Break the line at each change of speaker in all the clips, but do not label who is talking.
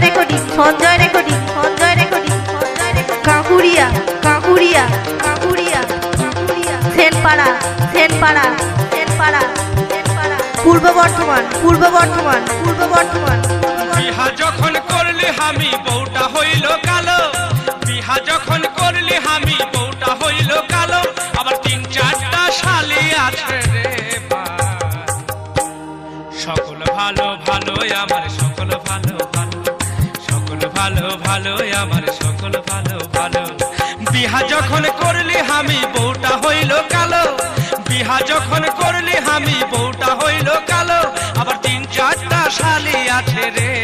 Sanjay recording Sanjay recording Sanjay recording Sanjay recording. Kakuria Kakuria Kakuria Kakuria Senpara Senpara Senpara Senpara. Purba Bardhaman Purba Bardhaman পূর্ব বর্ধমান।
বিহা যখন করলি আমি বউটা হইল কালো। বিহা যখন করলি আমি বউটা হইল কালো। আবার তিন চারটা শালি আছে রে সকল ভালো ভালো আমার ভালো ভালো, আমার সকল ভালো ভালো। বিহা যখন করলি আমি, বউটা হইল কালো। বিহা যখন করলি আমি, বউটা হইল কালো। আবার তিন চারটা শালি আছে রে।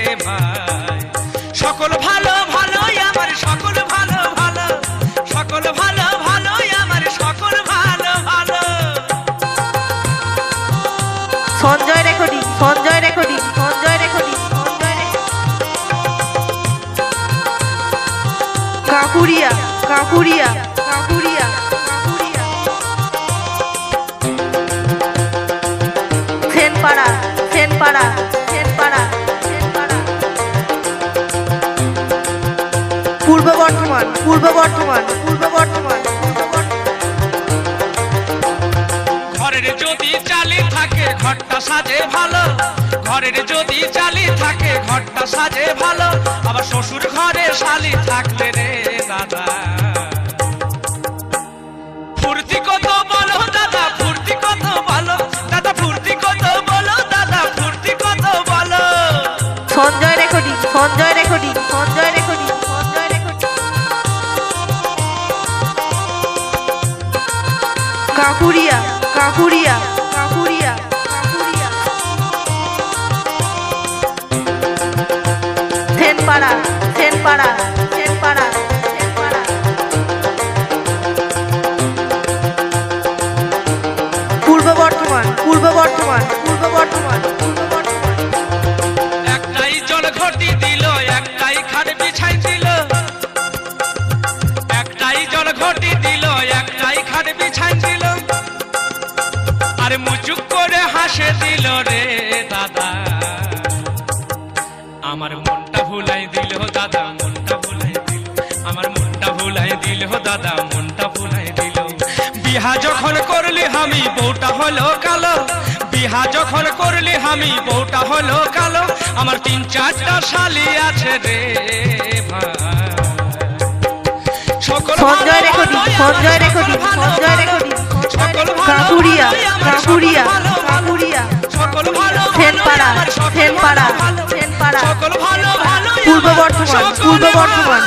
কাকুরিয়া কাকুরিয়া কাকুরিয়া সেনপাড়া সেনপাড়া সেনপাড়া সেনপাড়া পূর্ব বর্ধমান পূর্ব বর্ধমান পূর্ব বর্ধমান।
ঘরের যদি চালি থাকে, ঘরটা সাজে ভালো। ঘরের যদি চালি থাকে, ঘরটা সাজে ভালো। আবার শ্বশুর ঘরে শালি থাকলে রে।
কাকুরিয়া কাকুরিয়া কাকুরিয়া। কাকুরিয়া পূর্ব বর্ধমান পূর্ব বর্ধমান পূর্ব বর্ধমান।
আর মুচুক করে হাসে দিল রে দাদা। আমার মনটা ভুলাই দিল দাদা মনটা ভুলাই দিল। আমার মনটা ভুলাই দিল দাদা মনটা ভুলাই দিল। বিহা যখন করলি আমি বউটা হলো কালো। বিহা যখন করলি আমি বউটা হলো কালো। আমার তিন চারটা শালি আছে রে ভাই। সকল ভালো
রেকর্ডিং
ভালো
সঞ্জয়
আমার
রেকর্ডিং
সকল
কাকুরিয়া কাকুরিয়া। কাকুরিয়া
সকল ভালো ফেনপাড়া।
সেনপাড়া
সকল ভালো ভালো
পূর্ব বর্ধমান পূর্ব বর্ধমান